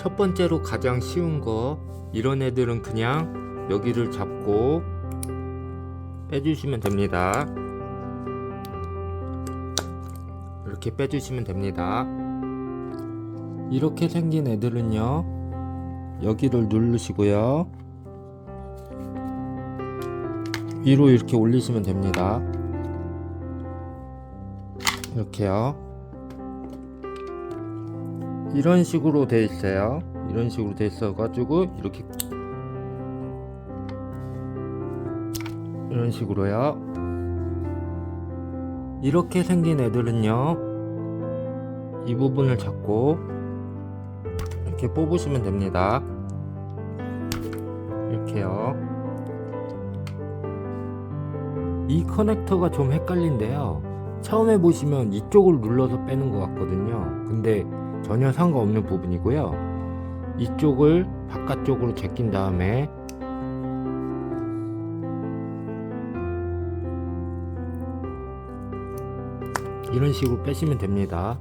첫 번째로 가장 쉬운 거 이런 애들은 그냥 여기를 잡고 빼주시면 됩니다. 이렇게 빼주시면 됩니다. 이렇게 생긴 애들은요, 여기를 누르시고요, 위로 이렇게 올리시면 됩니다. 이렇게요. 이런 식으로 돼 있어요. 이런 식으로 돼 있어 가지고 이렇게 이런 식으로요. 이렇게 생긴 애들은요. 이 부분을 잡고 이렇게 뽑으시면 됩니다. 이렇게요. 이 커넥터가 좀 헷갈린데요. 처음에 보시면 이쪽을 눌러서 빼는 것 같거든요. 근데 전혀 상관없는 부분이고요. 이쪽을 바깥쪽으로 제낀 다음에 이런 식으로 빼시면 됩니다.